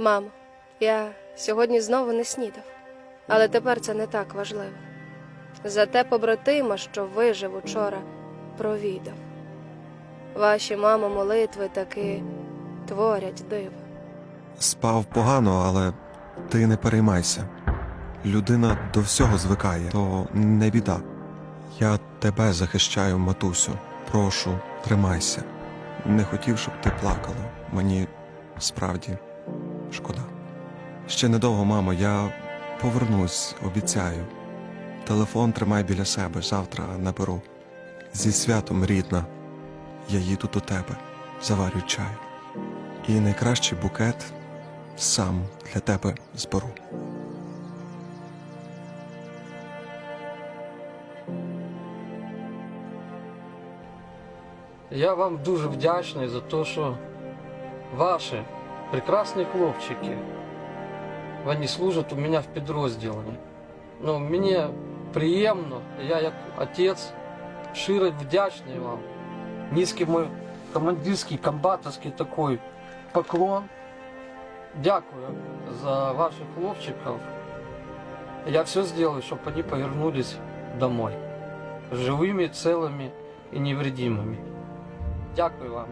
Мамо, я сьогодні знову не снідав, але тепер це не так важливо. Зате побратима, що вижив учора, провідав. Ваші мамо молитви таки творять диво. Спав погано, але ти не переймайся. Людина до всього звикає, то не біда. Я тебе захищаю, матусю. Прошу, тримайся. Не хотів, щоб ти плакала. Мені справді шкода. Ще недовго, мамо, я повернусь, обіцяю. Телефон тримай біля себе, завтра наберу. Зі святом, рідна. Я їду до тебе, заварю чай. І найкращий букет сам для тебе зберу. Я вам дуже вдячний за те, що ваші прекрасні хлопчики, вони служать у мене в підрозділі. Ну, мені приємно, я як отець щиро вдячний вам. Низький мой командирський, комбатовський такий поклон. Дякую за ваших хлопчиків. Я все сделаю, чтобы они повернулись домой. Живыми, целыми и невредимыми. Дякую вам.